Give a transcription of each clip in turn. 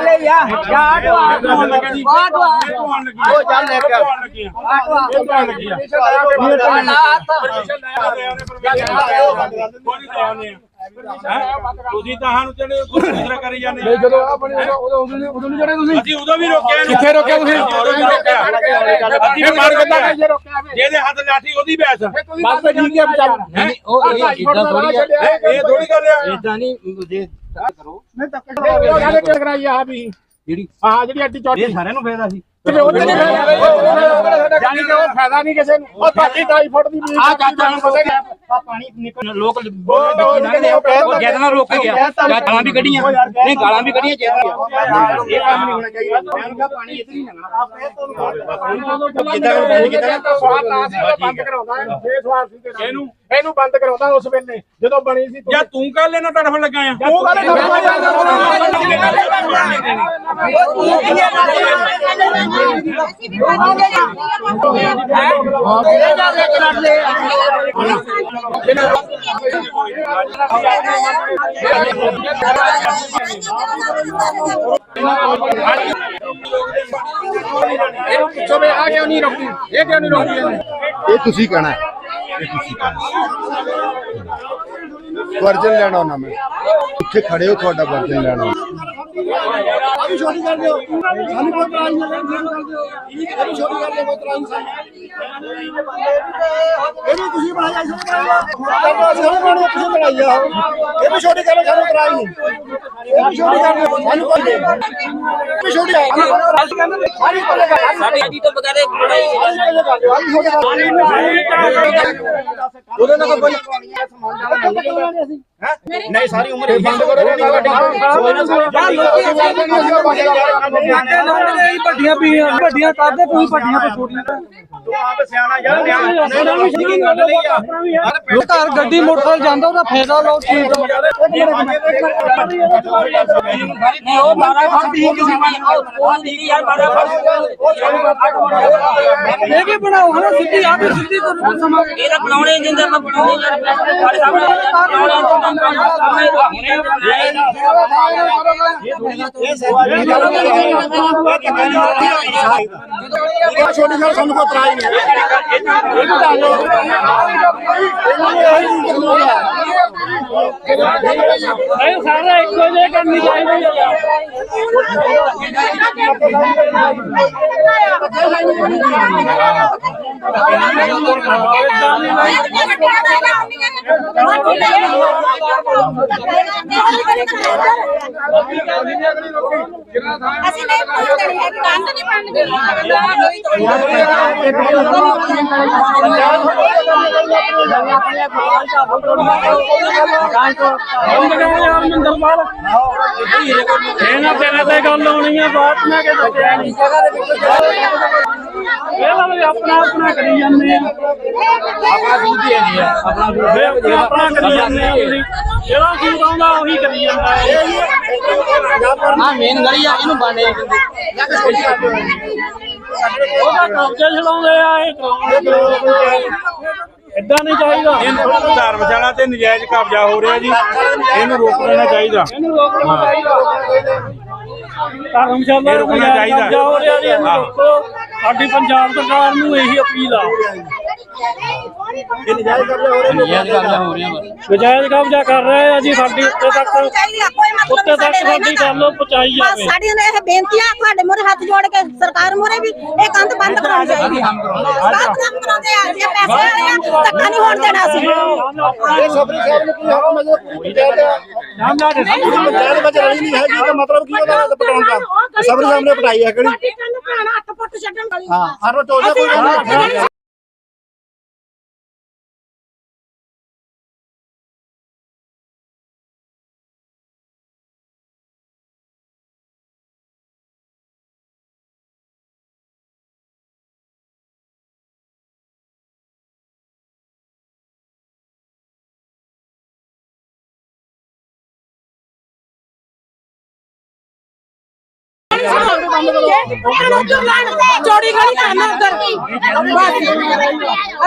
ਲੈ ਯਾ ਯਾ ਆਟੋ ਆਟੋ ਉਹ ਚੱਲ ਲੈ ਕੇ ਤੁਸੀਂ ਤਾਂ ਸਾਨੂੰ ਜਿਹੜੇ ਦੂਸਰਾ ਕਰੀ ਜਾਂਦੇ ਨਹੀਂ ਜਦੋਂ ਆ ਬਣੇ ਉਦੋਂ ਉਦੋਂ ਨਹੀਂ ਜੜੇ ਤੁਸੀਂ ਅਸੀਂ ਉਦੋਂ ਵੀ ਰੋਕਿਆ ਇਹਨੂੰ ਕਿੱਥੇ ਰੋਕਿਆ ਤੁਸੀਂ? ਉਦੋਂ ਵੀ ਰੋਕਿਆ ਅਸੀਂ ਵੀ ਮਾਰ ਕੇ ਜਿਹਦੇ ਹੱਥ ਲਾਠੀ ਉਹਦੀ ਬੈਸ ਬਸ ਠੀਕ ਹੈ ਚੱਲ ਉਹ ਇਹ ਇਦਾਂ ਥੋੜੀ ਇਹ ਥੋੜੀ ਗੱਲ ਆ ਇਦਾਂ ਨਹੀਂ ਜੇ ਨਹੀਂ ਕਰਾਈ ਆ ਵੀ। ਜਿਹੜੀ ਹਾਂ ਜਿਹੜੀ ਅੱਡੀ ਚੌੜੀ। ਇਹ ਸਾਰਿਆਂ ਨੂੰ ਫਾਇਦਾ ਸੀ। ਤੇ ਉਹਦੇ ਨਹੀਂ ਜਾਨੀ ਕਿ ਉਹ ਫਾਇਦਾ। ਨਹੀਂ ਕਿਸੇ ਨੂੰ। ਉਹ ਤੁਹਾਡੀ 2.5 ਫੁੱਟ ਦੀ ਬੀਜ ਆ ਚਾਚਾ ਨੂੰ ਪਤਾ ਆ? ਪਾਣੀ ਨਿਕਲ ਲੋਕ ਜੈਦਨਾ ਰੋਕ ਕੇ ਗਿਆ ਗਾਲਾਂ ਵੀ ਕੱਢੀਆਂ। ਨਹੀਂ ਗਾਲਾਂ ਵੀ ਕੱਢੀਆਂ ਜੈਦਨਾ ਇਹ ਕੰਮ ਨਹੀਂ ਹੋਣਾ ਚਾਹੀਦਾ। ਮੈਂ ਕਿਹਾ ਪਾਣੀ ਇੱਧਰ ਹੀ ਲੰਘਣਾ। ਜਿੱਦਾਂ ਬੰਦ ਕੀਤਾ ਬੰਦ ਕਰਾਉਂਦਾ ਹੈ ਬੇਸਵਾਰ ਸੀ ਤੇ ਇਹਨੂੰ ਇਹਨੂੰ ਬੰਦ ਕਰਾਉਂਦਾ ਉਸ ਵੇਲੇ ਜਦੋਂ ਬਣੀ ਸੀ ਜਾਂ ਤੂੰ। ਕੱਲ ਇਹਨਾਂ ਤੜਫ ਲੱਗਾ ਆ। ਉਹ ਗੱਲ ਇਹਨੂੰ ਪੁੱਛੋ ਵੀ ਆ ਕਿਉਂ ਨਹੀਂ ਰੋਕੀ ਇਹ ਕਿਉਂ ਨਹੀਂ ਰੋਕੀ ਇਹਨੇ ਇਹ ਤੁਸੀਂ ਕਹਿਣਾ ਹੈ। ਇਹ ਤੁਸੀਂ ਕਹਿਣਾ ਵਰਜਨ ਲੈਣਾ ਉਹਨਾਂ ਮੈਂ। ਇੱਥੇ ਖੜੇ ਹੋ ਤੁਹਾਡਾ ਵਰਜਨ ਲੈਣਾ। ਛੋਟੀ ਕਰ ਦਿਓ ਸਾਨੂੰ ਕੋਈ ਤਰਾਈ ਨਹੀਂ ਕਰ ਦਿਓ ਅਭੀ ਛੋਟੀ ਕਰ ਦਿਓ ਕੋਈ ਤਰਾਈ ਨਹੀਂ ਇਹ ਵੀ ਤੁਸੀਂ ਬਣਾਇਆ ਸੀ ਕਰਨਾ ਬਣਾਇਆ ਤੁਸੀਂ ਬਣਾਇਆ ਇਹ ਵੀ ਛੋਟੀ ਕਰੋ ਸਾਨੂੰ ਤਰਾਈ ਨਹੀਂ ਇਹ ਵੀ ਛੋਟੀ ਕਰ। ਦਿਓ ਸਾਨੂੰ ਕੋਈ ਨਹੀਂ ਇਹ ਵੀ ਛੋਟੀ ਅਸੀਂ ਕਹਿੰਦੇ ਸਾਰੀ ਕੋਲੇ ਸਾਡੀ ਆਡੀ ਤੋਂ ਬਗੈਰ ਉਹਦੇ ਨਾਲ ਕੋਈ ਨਹੀਂ ਸਾਰੀ ਉਮਰ ਬੰਦ ਕਰੋ ਨਹੀਂ ਵੱਡੀ ਵੱਡੀਆਂ ਵੀ ਵੱਡੀਆਂ ਕਰਦੇ ਤੁਸੀਂ ਵੱਡੀਆਂ ਤੋਂ ਛੋਟੀਆਂ ਉਹ ਘਰ ਗੱਡੀ ਮੋਟਰਸਾਈਕਲ ਜਾਂਦਾ ਉਹਦਾ ਫਾਇਦਾ ਲਓ ਚੀਜ਼ ਨਹੀਂ ਉਹ ਮਾਰਾ ਫੜਦੀ ਕਿਸੇ ਨੇ ਉਹ ਦਿੱਤੀ ਯਾਰ ਮਾਰਾ ਇਹ ਕੀ ਬਣਾਓ ਹਨਾ ਸਿੱਧੀ ਆ ਕੇ ਸਿੱਧੀ ਕਰੋ ਸਮਾਂ ਇਹਦਾ ਬਣਾਉਣੇ ਜਿੰਦੇ ਆਪਾਂ ਬਣਾਉਣੇ ਯਾਰ ਸਾਡੇ ਸਾਹਮਣੇ ਛੋਟੀ ਗੱਲ ਸਾਨੂੰ ਕੋਈ ਤਰਾਈ ਨਹੀਂ ਸਾਰਾ ਇੱਕੋ ਜਿਹਾ ਕਰਨੀ ਚਾਹੀਦੀ ਅਸੀਂ ਨਹੀਂ ਪਹੁੰਚਣੀ ਹੈ ਨਹੀਂ ਬਣਨੀ ਇਹਨਾਂ ਤੇਰੇ ਤੇ ਗੱਲ ਹੋਣੀ ਆ ਬਾਤ ਮੈਂ ਕਿ ਦੱਸਿਆ ਨਹੀਂ ਇਹ ਵੀ ਆਪਣਾ ਆਪਣਾ ਕਰੀ ਜਾਂਦੇ ਆ। ਆਪਣਾ ਦੂਧ ਹੀ ਹੈ ਆਪਣਾ ਦੂਧ ਆਪਣਾ ਕਰੀ ਜਾਂਦੇ ਆ ਤੁਸੀਂ ਜਿਹੜਾ ਸੂਟ ਆਉਂਦਾ ਉਹੀ ਕਰੀ ਜਾਂਦਾ ਹੈ ਆ। ਮੇਨ ਗਲੀ ਆ ਇਹਨੂੰ ਬਾਣੇ ਉਹਦਾ ਕਬਜ਼ੇ ਛਡਾਉਂਦੇ ਆ ਇਹ। ਕਰਾਉਂਦੇ ਇਦਾਂ ਨਹੀਂ ਚਾਹੀਦਾ। ਇਹਨੂੰ ਧਰਮਸ਼ਾਲਾ ਤੇ ਨਜਾਇਜ਼ ਕਬਜ਼ਾ ਹੋ ਰਿਹਾ ਜੀ। ਇਹਨੂੰ ਰੋਕ ਲੈਣਾ ਚਾਹੀਦਾ। ਇਹਨੂੰ ਰੋਕਣਾ ਚਾਹੀਦਾ। ਧਰਮਸ਼ਾਲਾ ਇਹ ਰੁਕਣਾ ਚਾਹੀਦਾ। ਕਬਜ਼ਾ ਹੋ ਰਿਹਾ ਜੀ ਇਹਨੂੰ ਹਾਂ। ਰੋਕੋ। ਸਾਡੀ ਪੰਜਾਬ ਸਰਕਾਰ ਨੂੰ ਇਹੀ ਅਪੀਲ ਆ। ਨਜਾਇਜ਼ ਕਬਜ਼ਾ ਹੋ ਰਿਹਾ। ਨਜਾਇਜ਼ ਕਬਜ਼ਾ ਕਰ ਰਹੇ ਆ ਜੀ ਸਾਡੀ ਉੱਤੇ ਤੱਕ ਮਤਲਬ ਤੱਕ ਸਾਡੀ ਗੱਲ ਪਹੁੰਚਾਈ ਜਾਵੇ। ਸਾਡੀਆਂ ਨੇ ਇਹ ਬੇਨਤੀਆਂ ਤੁਹਾਡੇ ਮੂਹਰੇ ਹੱਥ ਜੋੜ ਕੇ ਸਰਕਾਰ ਮੂਹਰੇ ਵੀ ਇਹ ਕੰਧ ਬੰਦ ਕਰਾਉਣੀ ਚਾਹੀਦੀ। ਹੈ ਬਸ ਕੰਮ ਕਰਾਉਂਦੇ ਆ ਜੇ ਪੈਸੇ ਵਾਲੇ ਆ ਧੱਕਾ ਨਹੀਂ ਹੋਣ ਦੇਣਾ ਅਸੀਂ। ਇਹ ਸਬਰੀ ਸਾਹਿਬ ਨੂੰ ਕੀ ਹਾਲ ਮਜ਼ੇ ਪੰਚਾਇਤ ਵਿੱਚ ਰਲੀ ਨਹੀਂ ਹੈਗੀ ਤਾਂ ਮਤਲਬ ਕੀ ਉਹਦਾ ਪਟਾਉਣ ਦਾ? ਸਬਰੀ ਸਾਹਿਬ ਨੇ ਪਟਾਈ ਹੈ ਕਿਹੜੀ? ਸਾਡੀ ਹਾਂ ਹਰ ਰੋਜ਼ ਕੋਈ ਚੌੜੀ ਗਲੀ ਕਰਨਾ ਉਧਰ।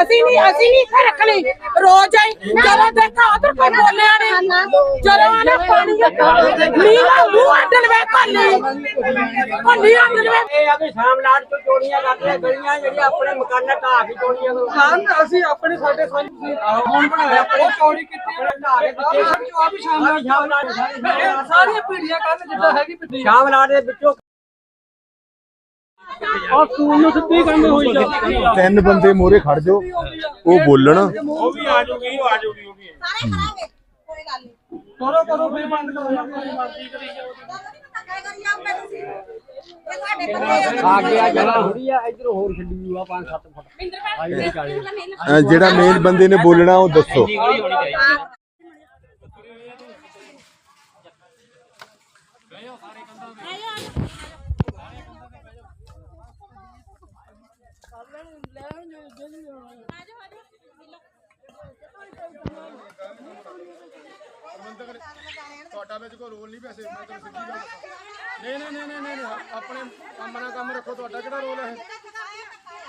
ਅਸੀਂ ਨਹੀਂ ਅਸੀਂ ਨਹੀਂ ਇੱਥੇ ਰੱਖਣੀ। ਰੋਜ਼ ਆਈ ਜਦੋਂ ਦੇਖਾ ਉਧਰ ਕੋਈ ਬੋਲਿਆ ਨਹੀਂ ਜਦੋਂ ਆਨੇ ਪਾਣੀ ਮੀਂਹ ਦਾ ਮੂੰਹ ਅੱਡਲ ਵੇ ਕੋਲੀ ਕੋਲੀ ਅੱਡਲ ਵੇ। ਇਹ ਆ ਵੀ ਸ਼ਾਮ ਲਾਟ ਤੋਂ ਚੋਣੀਆਂ ਕਰਦੇ ਗਲੀਆਂ ਜਿਹੜੀਆਂ ਆਪਣੇ ਮਕਾਨਾਂ ਢਾ ਕੇ ਚੋਣੀਆਂ ਕਰਦੇ ਅਸੀਂ ਆਪਣੇ ਸਾਡੇ ਸਾਨੂੰ ਹੁਣ ਬਣਾਇਆ ਆਪਣੇ ਚੋਰੀ ਕੀਤੀ ਢਾ ਕੇ ਪਿੱਛੇ ਸ਼ਾਮ ਲਾਟ ਸਾਰੀਆਂ ਪੀੜੀਆਂ ਕਰਨ ਜਿੱਦਾਂ ਹੈਗੀ ਸ਼ਾਮ ਲਾਟ ਦੇ ਵਿੱਚੋਂ ਨੂੰ ਸਿੱਧੀ ਹੋਈ ਤਿੰਨ ਬੰਦੇ ਮੋਰੇ ਖੜ ਜਾਓ ਉਹ ਬੋਲਣ। ਉਹ ਵੀ ਆ ਜਾਊਗੀ ਉਹ ਆ ਜਾਊਗੀ ਉਹ ਵੀ। ਸਾਰੇ ਕਰਾਂਗੇ ਕੋਈ ਗੱਲ ਨਹੀਂ। ਕਰੋ ਕਰੋ ਫਿਰ ਬੰਦ ਕਰੋ ਆਪਣੀ ਮਰਜ਼ੀ ਕਰੀ ਜਾਓ। ਆ ਗਿਆ ਜਗ੍ਹਾ ਥੋੜੀ ਆ ਇਧਰ ਹੋਰ ਛੱਡੀ ਆ 5-7 ਫੁੱਟ। ਅਹ ਜਿਹੜਾ ਮੇਨ ਬੰਦੇ ਨੇ ਬੋਲਣਾ ਉਹ ਦੱਸੋ। ਗਲੀ ਤੁਹਾਡਾ ਵਿੱਚ ਕੋਈ ਰੋਲ ਨਹੀਂ ਪੈਸੇ ਮੈਂ ਤੁਹਾਨੂੰ ਸਿੱਧੀ ਗੱਲ। ਨਹੀਂ ਨਹੀਂ ਨਹੀਂ ਨਹੀਂ ਨਹੀਂ ਆਪਣੇ ਕੰਮ ਨਾਲ ਕੰਮ ਰੱਖੋ ਤੁਹਾਡਾ ਕਿਹੜਾ ਰੋਲ ਹੈ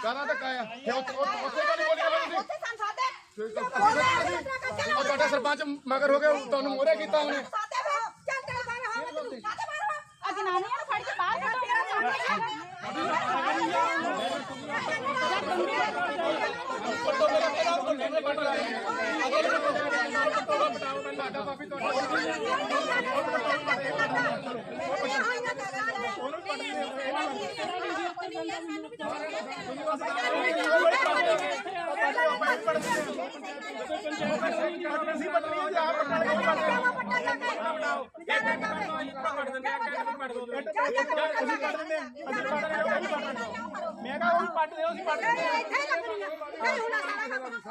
ਕਾਹਦਾ ਧੱਕਾ ਆ ਫਿਰ ਉੱਥੇ ਉੱਥੇ- ਕਾਹਦੀ ਬੋਲੀ ਜਾਂਦੇ ਤੁਸੀਂ ਤੁਹਾਡਾ ਸਰਪੰਚ ਮਗਰ ਹੋ ਗਿਆ ਤੁਹਾਨੂੰ ਮੋਰੇ ਕੀਤਾ ਉਹਨੇ ਜਨਾਨੀਆਂ ਨੂੰ ਫੜ ਕੇ ਬਾਹਰ ਮੈਂ ਕਹਾਂ ਉਹ ਪੱਟ ਦਿਓ ਅਸੀਂ ਪੱਟ ਦਿੰਦੇ ਹਾਂ।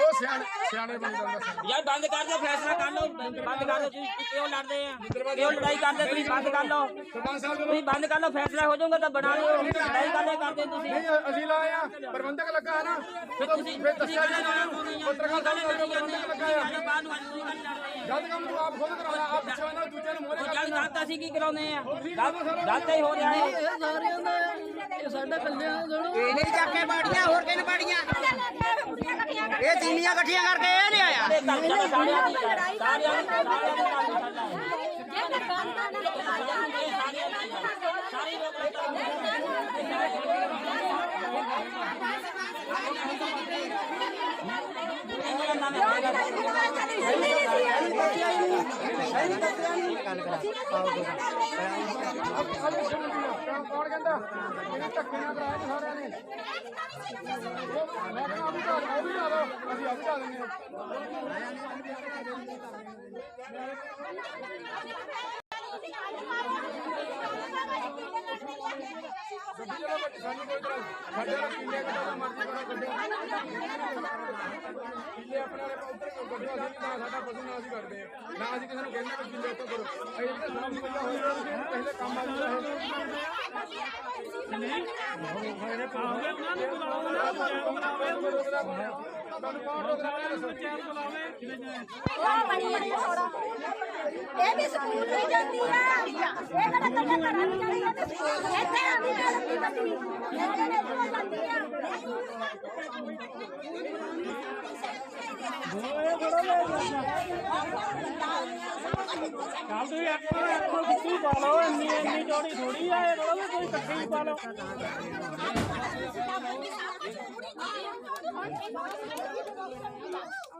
ਉਹ ਸਿਆਣੇ ਸਿਆਣੇ ਯਾਰ ਬੰਦ ਕਰ ਦਿਓ ਫੈਸਲਾ ਕਰ ਲਓ ਬੰਦ ਕਰ ਦਿਓ ਤੁਸੀਂ ਕਿਉਂ ਲੜਦੇ ਆ? ਕਿਉਂ ਲੜਾਈ ਕਰਦੇ ਤੁਸੀਂ ਬੰਦ ਕਰ ਲਓ। ਸਰਪੰਚ ਸਾਹਿਬ ਤੁਸੀਂ ਬੰਦ ਕਰ ਲਓ ਫੈਸਲਾ ਹੋ ਜਾਊਗਾ ਤਾਂ ਬਣਾ ਲਿਓ ਲੜਾਈ ਕਰਦੇ ਕਰਦੇ ਤੁਸੀਂ। ਨਹੀਂ ਅਸੀਂ ਲਾਏ ਆ ਪ੍ਰਬੰਧਕ ਲੱਗਾ ਹੈ ਨਾ। ਜਦੋਂ ਫਿਰ ਦੱਸਿਆ ਜਾਣਾ ਪੱਤਰਕਾਰ ਸਾਹਿਬ ਨੂੰ ਪ੍ਰਬੰਧਕ ਲੱਗਾ ਆ ਬਾਹਰ ਨੂੰ ਅੱਜ ਤੁਸੀਂ ਲੜਦੇ ਆ ਜਦ ਕੰਮ ਤੂੰ ਆਪ ਖੁਦ ਕਰਾਇਆ ਆਪ ਪਿੱਛੇ ਇਹਨਾਂ ਦੂਜੇ ਨੂੰ ਮੋਰੇ ਉਹ ਜਦ ਗਲਤ ਅਸੀਂ ਕੀ ਕਰਾਉਂਦੇ ਆ ਗਲਤ ਹੀ ਹੋ ਰਿਹਾ ਹੈ ਇਹਨੇ ਜਾ ਕੇ ਬਾੜੀਆਂ ਹੋਰ ਕਿਹਨੇ ਬਾੜੀਆਂ ਇਹ ਤੀਨੀਆਂ ਇਕੱਠੀਆਂ ਕਰਕੇ ਇਹ ਨਹੀਂ ਆਇਆ ਇਹ ਸਾਰਿਆਂ ਦੀ ਸਾਰਿਆਂ ਦੀ ਸਾਰਿਆਂ ਦੀ ਗੱਲ ਕਰਦਾ ਹੈ ਕੌਣ ਕਹਿੰਦਾ ਇਹ ਧੱਕੇ ਨਾਲ ਕਰਾਇਆ ਜੀ ਸਾਰਿਆਂ ਨੇ ਮੈਂ ਕਹਿੰਦਾ ਅਭੀ ਢਾਲ ਉਹ ਵੀ ਢਾ ਦਿਓ ਅਸੀਂ ਅਭੀ ਢਾ ਦਿੰਦੇ ਹਾਂ ਸਾਨੂੰ ਕੋਈ ਤਰ੍ਹਾਂ ਸਾਡੇ ਨਾਲ ਕਿੰਨੇ ਕਿੰਨਾ ਮਰਜ਼ੀ ਕਰੋ ਕੱਢੋ ਕਿੱਲੇ ਆਪਣੇ ਵਾਲੇ ਉੱਧਰ ਕੱਢੋ ਅਸੀਂ ਨਾ ਸਾਡਾ ਪਸ਼ੂ ਨਾ ਅਸੀਂ ਕਰਦੇ ਹਾਂ ਨਾ ਅਸੀਂ ਕਿਸੇ ਨੂੰ ਕਹਿੰਦੇ ਕਿ ਕਿੱਲੇ ਉੱਤੋਂ ਕਰੋ ਅਸੀਂ ਜਿਹੜੇ ਸਾਨੂੰ ਪਈਆ ਹੋਈ ਉਹਨਾਂ ਨੂੰ ਪਹਿਲੇ ਕੰਮ ਆ ਜਾਣਾ ਤੁਹਾਨੂੰ ਕੌਣ ਰੋਕਦਾ ਹੈ ਇਹ ਵੀ ਸਕੂਲ ਨਹੀਂ ਜਾਂਦੀ ਆ। ਇਹ ਕਿਹੜਾ ਕੱਟਾ ਕਰਾਂ ਨਹੀਂ ਜਾਂਦੀ ਇਹ ਤੇ ਸਕੂਲ ਇੱਥੇ ਆਉਂਦੀ ਮੈਂ ਲੱਗੀ ਬੱਤੀ ਇਹ ਕਿਹੜੇ ਇੱਥੇ ਜਾਂਦੀ ਆ? ਚੱਲ ਤੁਸੀਂ ਨੂੰ ਇੱਕ ਨੂੰ ਸਿੱਧੀ ਪਾ ਲਓ। ਇੰਨੀ ਇੰਨੀ ਚੌੜੀ ਥੋੜੀ ਆ ਇਹ ਵੀ ਤੁਸੀਂ ਇਕੱਠੀ ਹੀ ਪਾ ਲਓ। ਇਹ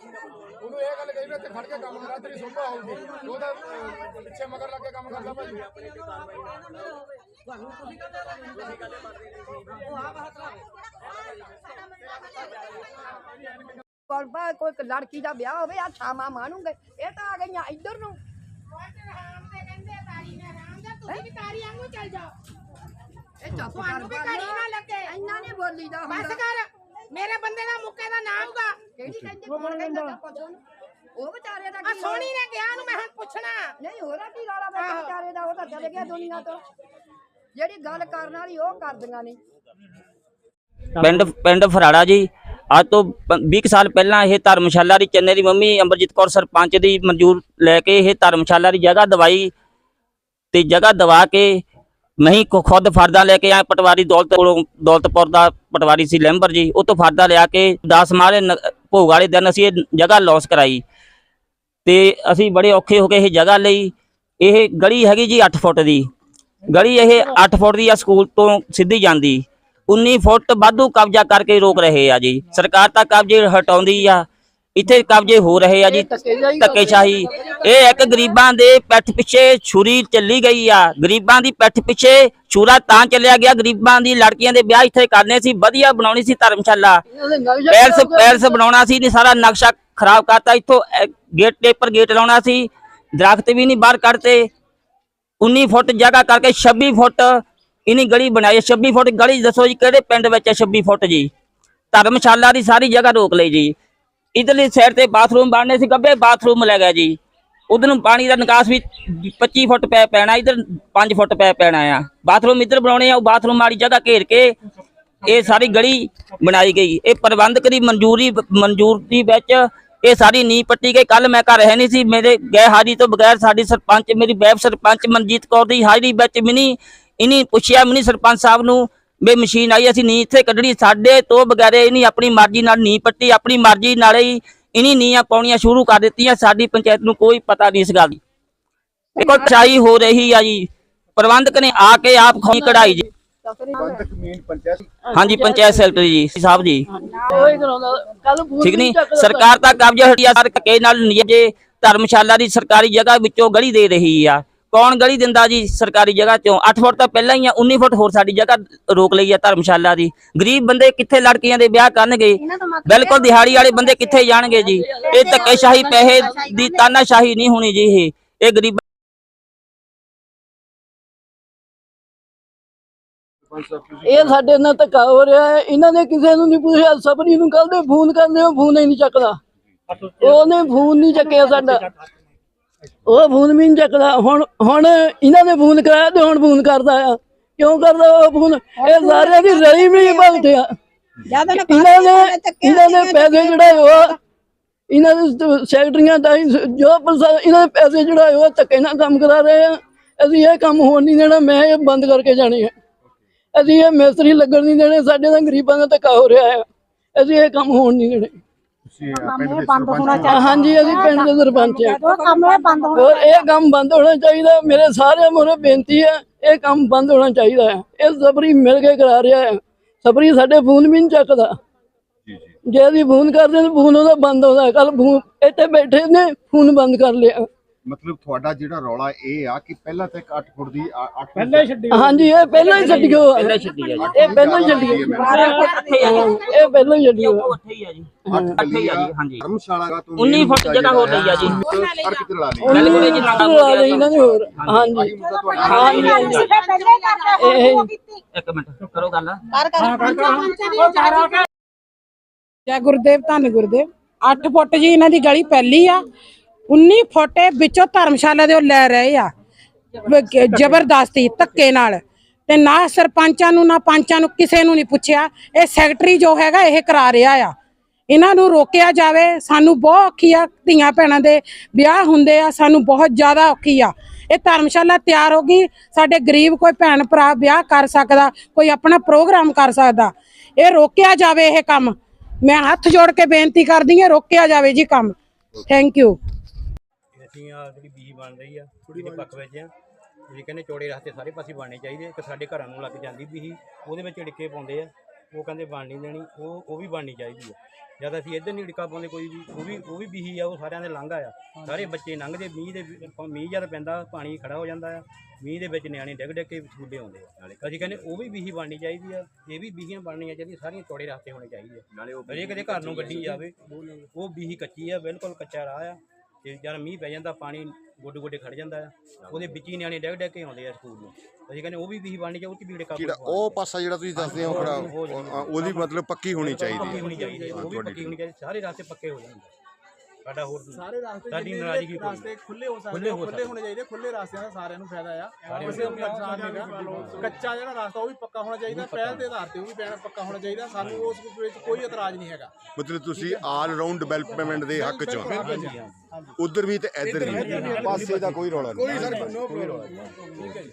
ਉਹਨੂੰ ਇਹ ਗੱਲ ਕਹੀ ਵੀ ਇੱਥੇ ਖੜ ਕੇ ਕੰਮ ਕਰਾ ਤੇਰੀ ਸੁਭਾ ਹੋਊਗੀ। ਉਹ ਤਾਂ ਅਹ, ਪਿੱਛੇ ਮਗਰ ਲੱਗ ਕੇ ਕੰਮ ਕਰਦਾ ਭਾਈ। ਕਰਵਾ ਕੋਈ ਇੱਕ ਲੜਕੀ ਦਾ ਵਿਆਹ ਹੋਵੇ ਆ ਛਾਵਾਂ ਮਾਣੂਗੇ ਇਹ ਤਾਂ ਆ ਗਈਆਂ ਇੱਧਰ ਨੂੰ। ਇਹ ਚੁੱਪ ਕਰ ਤੁਹਾਨੂੰ ਵੀ ਘੜੀ ਨਾ ਲੱਗੇ। ਇੰਨਾ ਨਹੀਂ ਬੋਲੀਦਾ ਬਸ ਕਰ। ਮੇਰੇ ਬੰਦੇ ਦਾ ਮੁੱਕੇ ਦਾ ਨਾਮ ਗਾ ਕਿਹੜੀ ਕਹਿੰਦੇ ਕੋਣ ਕਹਿੰਦਾ ਪੁੱਛੋ ਉਹਨੂੰ। ਉਹ ਵਿਚਾਰੇ ਦਾ ਆ ਕੀ ਸੋਹਣੀ ਨੇ ਗਿਆ ਨੂੰ ਮੈਂ ਹੁਣ ਪੁੱਛਣਾ। ਨਹੀਂ ਉਹਦਾ ਕੀ ਗਾਲਾ ਬੈਠਾ ਵਿਚਾਰੇ ਦਾ ਉਹ ਤਾਂ ਚਲੇ ਗਿਆ ਦੁਨੀਆ ਤੋਂ। ਜਿਹੜੀ ਗੱਲ ਕਰਨ ਵਾਲੀ ਉਹ ਕਰਦੀਆਂ ਨਹੀਂ ਪਿੰਡ ਪਿੰਡ ਫਰਾੜਾ ਜੀ। ਅੱਜ ਤੋਂ ਪ- 20 ਕੁ ਸਾਲ ਪਹਿਲਾਂ ਇਹ ਧਰਮਸ਼ਾਲਾ ਦੀ ਚੰਨੇ ਦੀ ਮੰਮੀ ਅਮਰਜੀਤ ਕੌਰ ਸਰਪੰਚ ਦੀ ਮਨਜ਼ੂਰ ਲੈ ਕੇ ਇਹ ਧਰਮਸ਼ਾਲਾ ਦੀ ਜਗ੍ਹਾ ਦਵਾਈ ਤੇ ਜਗ੍ਹਾ ਦਵਾ ਕੇ ਨਹੀਂ ਹੀ ਖੁਦ ਫਰਦਾ ਲੈ ਕੇ ਆਇਆ ਪਟਵਾਰੀ ਦੌਲਤ ਕੋਲੋਂ, ਦੌਲਤਪੁਰ ਦਾ ਪਟਵਾਰੀ ਸੀ ਲੈਂਬਰ ਜੀ ਉਹ ਤੋਂ ਫਰਦਾ ਲਿਆ ਕੇ 10 ਮਾਰੇ ਨ- ਭੋਗ ਵਾਲੇ ਦਿਨ ਅਸੀਂ ਇਹ ਜਗ੍ਹਾ ਲੌਸ ਕਰਾਈ। ਤੇ ਅਸੀਂ ਬੜੇ ਔਖੇ ਹੋ ਕੇ ਇਹ ਜਗ੍ਹਾ ਲਈ। ਇਹ ਗਲੀ ਹੈਗੀ ਜੀ 8 ਫੁੱਟ ਦੀ। ਗਲੀ ਇਹ 8 ਫੁੱਟ ਦੀ ਆ, ਸਕੂਲ ਤੋਂ ਸਿੱਧੀ ਜਾਂਦੀ। 19 ਫੁੱਟ ਵਾਧੂ ਕਬਜ਼ਾ ਕਰਕੇ ਰੋਕ ਰਹੇ ਆ ਜੀ। ਸਰਕਾਰ ਤਾਂ ਕਬਜ਼ੇ ਹਟਾਉਂਦੀ ਆ। ਇੱਥੇ ਕਬਜ਼ੇ ਹੋ ਰਹੇ ਆ ਜੀ ਧੱਕੇਸ਼ਾਹੀ ਇਹ ਇੱਕ ਗਰੀਬਾਂ ਦੇ ਪਿੱਠ ਪਿੱਛੇ ਛੁਰੀ ਚੱਲੀ ਗਈ ਆ। ਗਰੀਬਾਂ ਦੀ ਪਿੱਠ ਪਿੱਛੇ ਛੁਰਾ ਤਾਂ ਚੱਲਿਆ ਗਿਆ। ਗਰੀਬਾਂ ਦੀ ਲੜਕੀਆਂ ਦੇ ਵਿਆਹ ਇੱਥੇ ਕਰਨੇ ਸੀ ਵਧੀਆ ਬਣਾਉਣੀ ਸੀ ਧਰਮਸ਼ਾਲਾ। ਪੈਲਸ ਪੈਲਸ ਬਣਾਉਣਾ ਸੀ ਨਹੀਂ ਸਾਰਾ ਨਕਸ਼ਾ ਖਰਾਬ ਕਰਤਾ। ਇੱਥੋਂ ਗੇਟ ਦੇ ਉੱਪਰ ਗੇਟ ਲਾਉਣਾ ਸੀ ਦਰਖਤ ਵੀ ਨਹੀਂ ਬਾਹਰ ਕੱਢਤੇ। 19 ਫੁੱਟ ਜਗ੍ਹਾ ਕਰਕੇ 26 ਫੁੱਟ ਇਨੀ ਗਲੀ ਬਣਾਈ ਹੈ। 26 ਫੁੱਟ ਗਲੀ ਦੱਸੋ ਜੀ ਕਿਹੜੇ ਪਿੰਡ ਵਿੱਚ ਹੈ 26 ਫੁੱਟ ਜੀ? ਧਰਮਸ਼ਾਲਾ ਦੀ ਸਾਰੀ ਜਗ੍ਹਾ ਰੋਕ ਲਈ ਜੀ। ਇਧਰਲੀ ਸਾਈਡ ਤੇ ਬਾਥਰੂਮ ਬਣਨੇ ਸੀ ਗੱਬੇ ਬਾਥਰੂਮ ਲੈ ਗਿਆ ਜੀ। ਉਧਰ ਨੂੰ ਪਾਣੀ ਦਾ ਨਿਕਾਸ ਵੀ 25 ਫੁੱਟ ਪੈ ਪੈਣਾ, ਇਧਰ 5 ਫੁੱਟ ਪੈ ਪੈਣਾ ਆ। ਬਾਥਰੂਮ ਇਧਰ ਬਣਾਉਣੇ ਆ, ਉਹ ਬਾਥਰੂਮ ਵਾਲੀ ਜਗ੍ਹਾ ਘੇਰ ਕੇ ਇਹ ਸਾਰੀ ਗਲੀ ਬਣਾਈ ਗਈ। ਇਹ ਪ੍ਰਬੰਧਕ ਦੀ ਮਨਜ਼ੂਰੀ ਮਨਜ਼ੂਰੀ ਵਿੱਚ ਇਹ ਸਾਰੀ ਨੀ ਪੱਟੀ ਗਈ। ਕੱਲ ਮੈਂ ਘਰ ਹੈ ਨਹੀਂ ਸੀ, ਮੇਰੇ ਗਏ ਹਾਜ਼ਰੀ ਤੋਂ ਬਗੈਰ ਸਾਡੀ ਸਰਪੰਚ, ਮੇਰੀ ਵੈਬ ਸਰਪੰਚ ਮਨਜੀਤ ਕੌਰ ਦੀ ਹਾਜ਼ਰੀ ਵਿੱਚ ਮਿਨੀ ਇਨੀ ਪੁੱਛਿਆ ਮਿਨੀ ਸਰਪੰਚ ਸਾਹਿਬ ਨੂੰ ਵੀ ਮਸ਼ੀਨ ਆਈ ਅਸੀਂ ਨੀ ਇੱਥੇ ਕੱਢਣੀ ਸਾਡੇ ਤੋਂ ਬਗੈਰੇ ਇਨੀ ਆਪਣੀ ਮਰਜ਼ੀ ਨਾਲ ਨੀ ਪੱਟੀ ਆਪਣੀ ਮਰਜ਼ੀ ਨਾਲ ਹੀ ਇਨੀ ਨੀਆਂ ਪਾਉਣੀਆਂ ਸ਼ੁਰੂ ਕਰ ਦਿੱਤੀਆਂ ਸਾਡੀ ਪੰਚਾਇਤ ਨੂੰ ਕੋਈ ਪਤਾ ਨਹੀਂ ਇਸ ਗੱਲ ਦੀ। ਕੋਈ ਚਾਈ ਹੋ ਰਹੀ ਆ ਜੀ। ਪ੍ਰਬੰਧਕ ਨੇ ਆ ਕੇ ਆਪ ਖੋਈ ਕਢਾਈ ਜੀ। ਹਾਂਜੀ ਪੰਚਾਇਤ ਸੈਕਟਰੀ ਜੀ ਸਾਹਿਬ ਜੀ। ਠੀਕ ਨਹੀਂ ਸਰਕਾਰ ਤਾਂ ਕਬਜ਼ਾ ਹਟਿਆ ਸਰ ਕੇ ਨਾਲ ਜੇ ਧਰਮਸ਼ਾਲਾ ਦੀ ਸਰਕਾਰੀ ਜਗ੍ਹਾ ਵਿੱਚੋਂ ਗਲੀ ਦੇ ਰਹੀ ਆ। ਕੌਣ ਗਲੀ ਦਿੰਦਾ ਜੀ ਸਰਕਾਰੀ ਜਗ੍ਹਾ ਚੋਂ? 8 ਫੁੱਟ ਤਾਂ ਪਹਿਲਾਂ ਹੀ ਆ 19 ਫੁੱਟ ਹੋਰ ਸਾਡੀ ਜਗ੍ਹਾ ਰੋਕ ਲਈ ਆ ਧਰਮਸ਼ਾਲਾ ਦੀ। ਗਰੀਬ ਬੰਦੇ ਕਿੱਥੇ ਲੜਕੀਆਂ ਦੇ ਵਿਆਹ ਕਰਨਗੇ? ਬਿਲਕੁਲ ਦਿਹਾੜੀ ਵਾਲੇ ਬੰਦੇ ਕਿੱਥੇ ਜਾਣਗੇ ਜੀ? ਇਹ ਧੱਕੇਸ਼ਾਹੀ ਪੈਸੇ ਦੀ ਤਾਨਾਸ਼ਾਹੀ ਨਹੀਂ ਹੋਣੀ ਜੀ ਇਹ। ਇਹ ਗਰੀਬ ਇਹ ਸਾਡੇ ਨਾਲ ਧੱਕਾ ਹੋ ਰਿਹਾ ਹੈ। ਇਹਨਾਂ ਨੇ ਕਿਸੇ ਨੂੰ ਨਹੀਂ ਪੁੱਛਿਆ। ਸਬਰੀ ਨੂੰ ਕੱਲ ਦੇ ਫੋਨ ਕਰਦੇ ਉਹ ਫੋਨ ਹੀ ਨਹੀਂ ਚੱਕਦਾ। ਉਹਨੇ ਫੋਨ ਨਹੀਂ ਚੱਕਿਆ ਸਾਡਾ। ਉਹ ਫੋਨ ਵੀ ਨਹੀਂ ਚੱਕਦਾ। ਹੁਣ ਹੁਣ ਇਹਨਾਂ ਨੇ ਫੋਨ ਕਰਾਇਆ ਤੇ ਹੁਣ ਫੋਨ ਕਰਦਾ ਆ। ਕਿਉਂ ਕਰਦਾ ਉਹ ਫੋਨ? ਇਹ ਸਾਰਿਆਂ ਦੀ ਰਲੀ ਮਿਲੀ ਭਗਤ ਆ। ਜ਼ਿਆਦਾ ਨਾ ਇਹਨਾਂ ਨੇ ਇਹਨਾਂ ਨੇ ਪੈਸੇ ਜਿਹੜੇ ਉਹ ਇਹਨਾਂ ਦੇ ਸੈਕਟਰੀਆਂ ਦਾ ਹੀ ਜੋ ਪ੍ਰਸ਼ਾ- ਇਹਨਾਂ ਦੇ ਪੈਸੇ ਜਿਹੜਾ ਉਹ ਧੱਕੇ ਨਾਲ ਕੰਮ ਕਰਾ ਰਹੇ ਆ। ਅਸੀਂ ਇਹ ਕੰਮ ਹੋਣ ਨਹੀਂ ਦੇਣਾ ਮੈਂ ਇਹ ਬੰਦ ਕਰਕੇ ਜਾਣੇ ਆ। ਅਸੀਂ ਇਹ ਮਿਸਤਰੀ ਲੱਗਣ ਨਹੀਂ ਦੇਣੇ ਸਾਡੇ ਨਾਲ ਗਰੀਬਾਂ ਦਾ ਧੱਕਾ ਹੋ ਰਿਹਾ ਹੈ ਅਸੀਂ ਇਹ ਕੰਮ ਹੋਣ ਨਹੀਂ ਦੇਣੇ। ਤੁਸੀਂ ਪਿੰਡ ਦੇ ਸਰਪੰਚ ਹਾਂਜੀ ਅਸੀਂ ਪਿੰਡ ਦੇ ਸਰਪੰਚ ਆ ਉਹ ਕੰਮ ਇਹ ਬੰਦ ਹੋਣਾ ਔਰ ਇਹ ਕੰਮ ਬੰਦ ਹੋਣਾ ਚਾਹੀਦਾ। ਮੇਰੇ ਸਾਰੇ ਮੋਰੇ ਬੇਨਤੀ ਹੈ ਇਹ ਕੰਮ ਬੰਦ ਹੋਣਾ ਚਾਹੀਦਾ ਹੈ। ਇਹ ਸਬਰੀ ਮਿਲ ਕੇ ਕਰਾ ਰਿਹਾ ਹੈ। ਸਬਰੀ ਸਾਡੇ ਫੋਨ ਵੀ ਨਹੀਂ ਚੱਕਦਾ। ਜੀ ਜੀ। ਜੇ ਅਸੀਂ ਫੋਨ ਕਰਦੇ ਤਾਂ ਫੋਨ ਉਹਦਾ ਬੰਦ ਹੁੰਦਾ। ਕੱਲ ਫੋਨ ਇੱਥੇ ਬੈਠੇ ਨੇ ਫੋਨ ਬੰਦ ਕਰ ਲਿਆ। ਮਤਲਬ ਤੁਹਾਡਾ ਜਿਹੜਾ ਰੌਲਾ ਇਹ ਆ ਕਿ ਪਹਿਲਾਂ ਤਾਂ ਇੱਕ 8 ਫੁੱਟ ਦੀ 8 ਪਹਿਲੇ ਛੱਡੀ ਹਾਂਜੀ ਇਹ ਪਹਿਲਾਂ ਹੀ ਛੱਡਿਓ ਪਹਿਲਾਂ ਛੱਡੀ ਆ ਜੀ ਇਹ ਪਹਿਲਾਂ ਹੀ ਜੀ। ਇਹ ਪਹਿਲਾਂ ਹੀ ਛੱਡਿਓ ਉਹ ਇੱਥੇ ਹੀ ਆ ਜੀ। ਇੱਥੇ ਹੀ ਆ ਜੀ ਹਾਂਜੀ। ਧਰਮਸ਼ਾਲਾ ਦਾ ਤੋਂ 19 ਫੁੱਟ ਜਗ੍ਹਾ ਹੋ ਰਹੀ ਆ ਜੀ। ਸੜਕ ਤੇ ਲਾ ਲਈ ਬਿਲਕੁਲ ਜੀ ਹੋ ਗਿਆ ਇਹਨਾਂ ਨੇ ਹੋਰ। ਹਾਂਜੀ। ਹਾਂਜੀ। ਇੱਕ ਮਿੰਟ ਕਰੋ ਗੱਲ। ਕਰ ਕਰ। ਜੈ ਗੁਰਦੇਵ ਧੰਨ ਗੁਰਦੇਵ। 8 ਫੁੱਟ ਜੀ ਇਹਨਾਂ ਦੀ ਗਲੀ ਪਹਿਲੀ ਆ। 19 ਫੋਟੇ ਵਿੱਚੋਂ ਧਰਮਸ਼ਾਲਾ ਦੇ ਉਹ ਲੈ ਰਹੇ ਆ। ਜ਼ਬਰਦਸਤੀ, ਧੱਕੇ ਨਾਲ। ਤੇ ਨਾ ਸਰਪੰਚਾਂ ਨੂੰ, ਨਾ ਪੰਚਾਂ ਨੂੰ ਕਿਸੇ ਨੂੰ ਨਹੀਂ ਪੁੱਛਿਆ। ਇਹ ਸੈਕਟਰੀ ਜੋ ਹੈਗਾ, ਇਹ ਕਰਾ ਰਿਹਾ ਆ। ਇਹਨਾਂ ਨੂੰ ਰੋਕਿਆ ਜਾਵੇ। ਸਾਨੂੰ ਬਹੁਤ ਔਖੀ ਆ ਧੀਆਂ ਭੈਣਾਂ ਦੇ ਵਿਆਹ ਹੁੰਦੇ ਆ। ਸਾਨੂੰ ਬਹੁਤ ਜ਼ਿਆਦਾ ਔਖੀ ਆ। ਇਹ ਧਰਮਸ਼ਾਲਾ ਤਿਆਰ ਹੋ ਗਈ। ਸਾਡੇ ਗਰੀਬ ਕੋਈ ਭੈਣ ਭਰਾ ਵਿਆਹ ਕਰ ਸਕਦਾ, ਕੋਈ ਆਪਣਾ ਪ੍ਰੋਗਰਾਮ ਕਰ ਸਕਦਾ। ਇਹ ਰੋਕਿਆ ਜਾਵੇ ਇਹ ਕੰਮ। ਮੈਂ ਹੱਥ ਜੋੜ ਕੇ ਬੇਨਤੀ ਕਰਦੀ ਹਾਂ, ਰੋਕਿਆ ਜਾਵੇ ਜੀ ਕੰਮ। ਥੈਂਕ ਯੂ ਅਸੀਂ ਆ ਜਿਹੜੀ ਬੀਜ ਬਣ ਰਹੀ ਆ ਇਹਦੇ ਪੱਖ ਵਿੱਚ ਆ। ਜਿਹੜੀ ਕਹਿੰਦੇ ਚੌੜੇ ਰਸਤੇ ਸਾਰੇ ਪਾਸੇ ਬਣਨੇ ਚਾਹੀਦੇ ਇੱਕ ਸਾਡੇ ਘਰਾਂ ਨੂੰ ਲੱਗ ਜਾਂਦੀ ਵੀ ਉਹਦੇ ਵਿੱਚ ਢਿੱਕੇ ਪਾਉਂਦੇ ਆ ਉਹ ਕਹਿੰਦੇ ਬਣ ਨਹੀਂ ਦੇਣੀ ਉਹ ਉਹ ਵੀ ਬਣਨੀ ਚਾਹੀਦੀ ਹੈ ਜਦ ਅਸੀਂ ਇੱਧਰ ਨਹੀਂ ਢਿੱਕਾ ਪਾਉਂਦੇ ਕੋਈ ਵੀ ਉਹ ਵੀ ਉਹ ਵੀ ਬੀਹੀ ਆ ਉਹ ਸਾਰਿਆਂ ਦੇ ਲੰਘ ਆ ਸਾਰੇ ਬੱਚੇ ਲੰਘਦੇ ਮੀਂਹ ਦੇ ਮੀਂਹ ਜਦ ਪੈਂਦਾ ਪਾਣੀ ਖੜਾ ਹੋ ਜਾਂਦਾ ਆ ਮੀਂਹ ਦੇ ਵਿੱਚ ਨਿਆਣੇ ਡਿੱਗ ਡਿੱਗ ਕੇ ਸਕੂਲੇ ਆਉਂਦੇ ਆ। ਅਸੀਂ ਕਹਿੰਦੇ ਉਹ ਵੀ ਬੀਹੀ ਬਣਨੀ ਚਾਹੀਦੀ ਆ ਇਹ ਵੀ ਬੀਹੀਆਂ ਬਣਨੀਆਂ ਚਾਹੀਦੀਆਂ ਸਾਰੀਆਂ ਚੌੜੇ ਰਸਤੇ ਹੋਣੇ ਚਾਹੀਦੇ ਆ। ਹਰੇਕ ਦੇ ਘਰ ਨੂੰ ਗੱਡੀ ਜਾਵੇ ਉਹ ਬੀਹੀ ਕੱਚੀ ਆ ਬਿਲਕੁਲ ਕੱਚਾ ਰਾਹ ਆ। ਤੇ ਜਦ ਮੀਂਹ ਪੈ ਜਾਂਦਾ ਪਾਣੀ ਗੋਡੇ ਗੋਡੇ ਖੜ ਜਾਂਦਾ ਆ। ਉਹਦੇ ਵਿੱਚ ਹੀ ਨਿਆਣੇ ਡਿੱਗ ਡਿੱਗ ਕੇ ਆਉਂਦੇ ਆ ਸਕੂਲ ਨੂੰ। ਅਸੀਂ ਕਹਿੰਦੇ ਉਹ ਵੀ ਬੀਹੀ ਬਣਨੀ ਚਾਹੀਦੀ ਉਹ 'ਚ ਵੀ ਢਿੱਕਾ ਜਿਹੜਾ ਉਹ ਪਾਸਾ ਜਿਹੜਾ ਤੁਸੀਂ ਦੱਸਦੇ ਹੋ ਖੜਾ ਉਹ- ਉਹਦੀ ਮਤਲਬ ਪੱਕੀ ਹੋਣੀ ਪੱਕੀ ਚਾਹੀਦੀ ਹੋਣੀ ਹੈ ਚਾਹੀਦੀ ਹੈ। ਉਹ ਵੀ ਤੁਹਾਡੀ ਪੱਕੀ ਹੋਣੀ ਚਾਹੀਦੀ ਸਾਰੇ ਰਸਤੇ ਪੱਕੇ ਹੋ ਜਾਣ ਸਾਡਾ ਹੋਰ ਸਾਰੇ ਰਾਸਤੇ ਸਾਡੀ ਜਿੰਨੇ ਨਾਰਾਜ਼ਗੀ ਵੀ ਕੋਈ ਰਾਸਤੇ ਖੁੱਲੇ ਹੋ ਸਕਦੇ ਖੁੱਲੇ ਹੋ ਖੁੱਲੇ ਹੋਣੇ ਚਾਹੀਦੇ ਖੁੱਲੇ ਰਾਸਤਿਆਂ ਦਾ ਸਾਰਿਆਂ ਨੂੰ ਫਾਇਦਾ ਆ। ਕਿਸੇ ਨੂੰ ਨੁਕਸਾਨ ਨਹੀਂਗਾ ਕੱਚਾ ਜਿਹੜਾ ਰਾਸਤਾ ਉਹ ਵੀ ਪੱਕਾ ਹੋਣਾ ਚਾਹੀਦਾ ਪਹਿਲ ਦੇ ਆਧਾਰ ਤੇ ਉਹ ਵੀ ਪੈਣਾ ਪੱਕਾ ਹੋਣਾ ਚਾਹੀਦਾ ਸਾਨੂੰ ਉਸ ਵਿੱਚ ਕੋਈ ਇਤਰਾਜ਼ ਨਹੀਂ ਹੈਗਾ। ਮਤਲਬ ਤੁਸੀਂ ਆਲ ਰਾਉਂਡ ਡਿਵੈਲਪਮੈਂਟ ਦੇ ਹੱਕ ਚ ਹੋ। ਹਾਂਜੀ ਹਾਂ ਉਧਰ ਵੀ ਤੇ ਇੱਧਰ ਵੀ। ਪਾਸੇ ਦਾ ਕੋਈ ਰੌਲਾ ਨਹੀਂ। ਕੋਈ ਸਰ ਨੋ ਪ੍ਰੋਬਲਮ